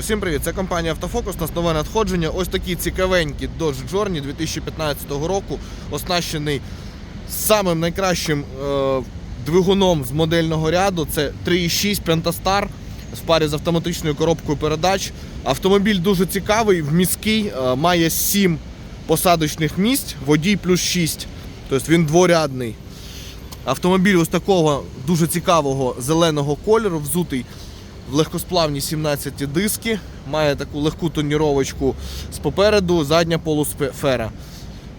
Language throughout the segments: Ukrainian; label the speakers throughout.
Speaker 1: Всім привіт! Це компанія Автофокус. Нас нове надходження. Ось такі цікавенькі Dodge Journey 2015 року, оснащений самим найкращим е, двигуном з модельного ряду. Це 3.6 Pentastar в парі з автоматичною коробкою передач. Автомобіль дуже цікавий, вміський, е, має 7 посадочних місць, водій плюс 6. Тобто він дворядний. Автомобіль ось такого дуже цікавого зеленого кольору, взутий в легкосплавні 17 диски, має таку легку тоніровочку з попереду, задня полусфера.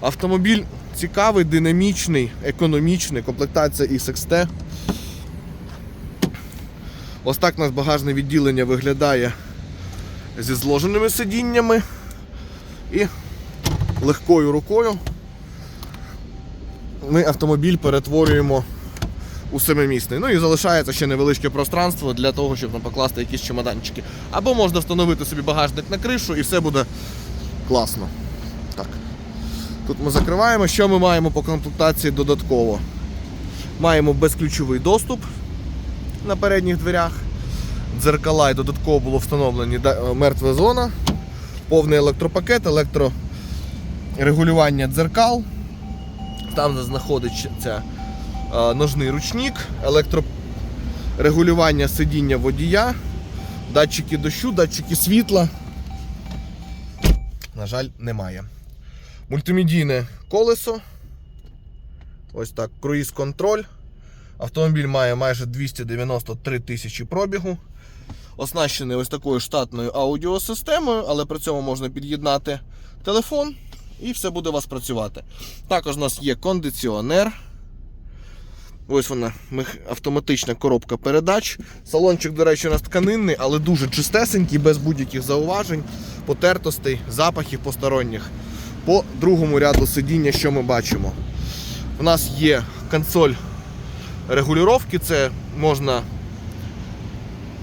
Speaker 1: Автомобіль цікавий, динамічний, економічний, комплектація XXT. Ось так у нас багажне відділення виглядає зі зложеними сидіннями і легкою рукою ми автомобіль перетворюємо у семимісний. Ну і залишається ще невеличке пространство для того, щоб там покласти якісь чемоданчики. Або можна встановити собі багажник на кришу і все буде класно. Так. Тут ми закриваємо. Що ми маємо по комплектації додатково? Маємо безключовий доступ на передніх дверях. Дзеркала і додатково було встановлені е, мертва зона, повний електропакет, електрорегулювання дзеркал. Там знаходиться ножний ручник, електрорегулювання сидіння водія, датчики дощу, датчики світла. На жаль, немає. Мультимедійне колесо. Ось так, круїз-контроль. Автомобіль має майже 293 тисячі пробігу. Оснащений ось такою штатною аудіосистемою, але при цьому можна під'єднати телефон і все буде у вас працювати. Також у нас є кондиціонер. Ось вона, автоматична коробка передач. Салончик, до речі, у нас тканинний, але дуже чистесенький, без будь-яких зауважень, потертостей, запахів посторонніх. По другому ряду сидіння, що ми бачимо? У нас є консоль регулювання, це можна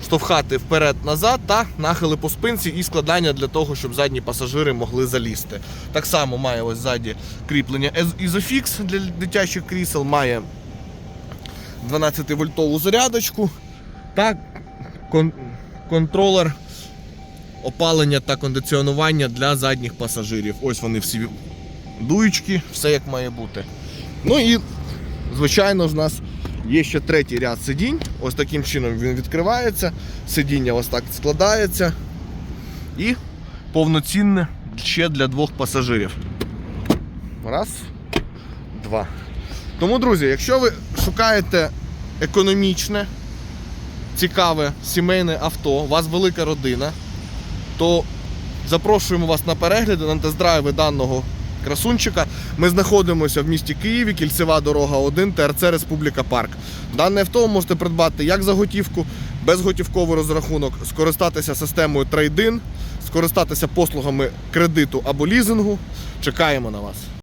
Speaker 1: штовхати вперед-назад та нахили по спинці і складання для того, щоб задні пасажири могли залізти. Так само має ось ззаді кріплення Isofix для дитячих крісел, має 12-вольтову зарядочку та кон- контролер опалення та кондиціонування для задніх пасажирів. Ось вони всі дуючки, все як має бути. Ну і, звичайно у нас є ще третій ряд сидінь. Ось таким чином він відкривається. Сидіння ось так складається. І повноцінне ще для двох пасажирів. Раз, два. Тому, друзі, якщо ви шукаєте економічне, цікаве сімейне авто, у вас велика родина, то запрошуємо вас на перегляди, на тест-драйви даного красунчика. Ми знаходимося в місті Києві, кільцева дорога 1, ТРЦ Республіка Парк. Дане авто ви можете придбати як за готівку, безготівковий розрахунок, скористатися системою трейдин, скористатися послугами кредиту або лізингу. Чекаємо на вас.